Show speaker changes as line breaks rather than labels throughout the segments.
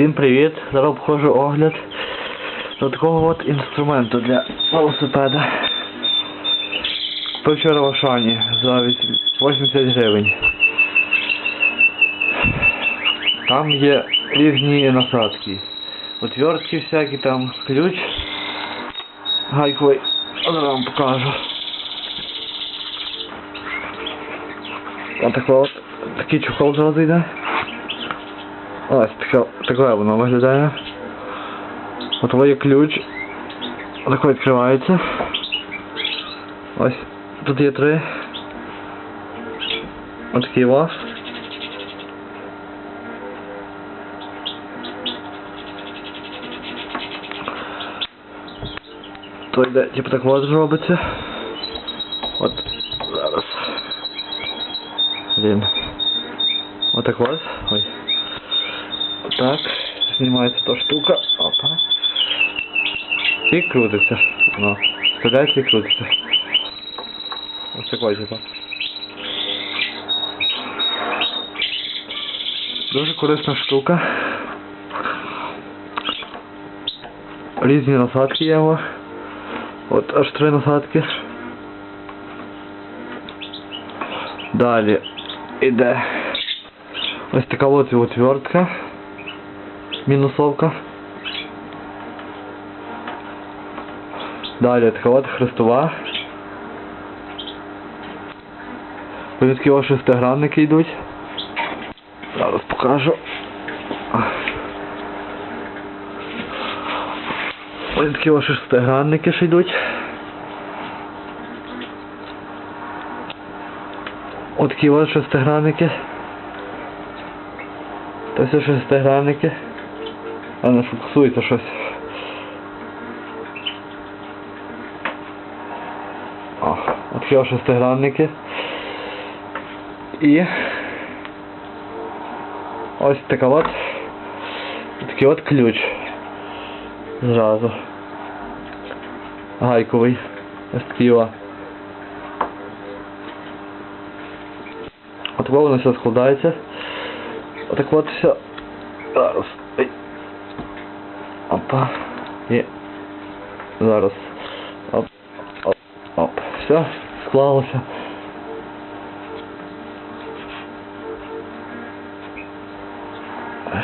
Всім привіт! Зараз обходжу огляд до такого от інструменту для велосипеда. Купив вчора в Ашані за 80 гривень. Там є різні насадки. Отвертки всякі там, ключ гайковий. Зараз вам покажу. Отак от, такий чохол зразу йде. Ось таке, таке воно виглядає. От є ключ. Отако відкривається. Ось. Тут є три. Отакий вас. То йде, типу так от робиться. От зараз. Блін. Отак ось. Ой. Так, знімається та штука. Опа. І крутиться. Ну, вставляється і крутиться. Ось такой типа. Дуже корисна штука. Різні насадки є його. От аж три насадки. Далі іде ось така от отвертка. Мінусовка. Далі от хрестова. Ось такі ось шестигранники йдуть. Зараз покажу. Ось такі ось шестигранники ще йдуть. Ось такі ось шестигранники. Все шестигранники. А не щось. О, шестигранники. І ось така от такий от ключ. Зразу. Гайковий. Ось такий о. От воно все складається. Отак от все. Зараз. Ой. Опа. І зараз. Оп. Оп. Оп. Все, склалося.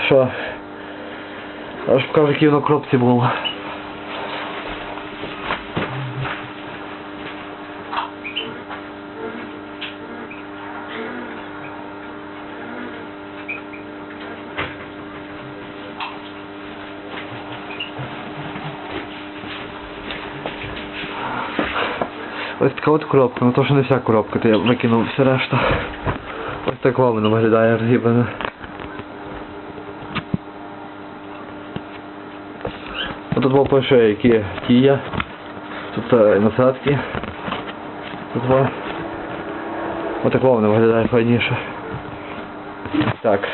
Що? Аж покажу, які воно коробці було. Ось така от коробка, ну то що не вся коробка, то я викинув все решта. Ось так воно виглядає розгіблене. Тут було пише, які кія. Тут е, насадки. Тут два. Ось так воно виглядає файніше. Так.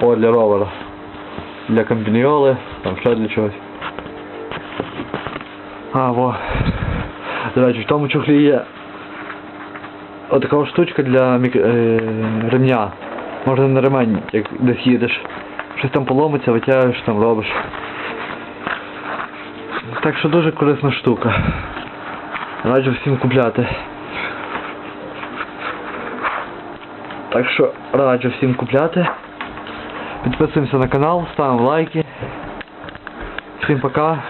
О, для ровера. Для комбіньоли, там ще для чогось. А, во. До в тому чохлі є отака штучка для мік... е... ремня. Можна на ремень, як десь їдеш. Щось там поломиться, витягуєш, там робиш. Так що дуже корисна штука. Раджу всім купляти. Так що раджу всім купляти. Підписуємося на канал, ставимо лайки. Всім пока.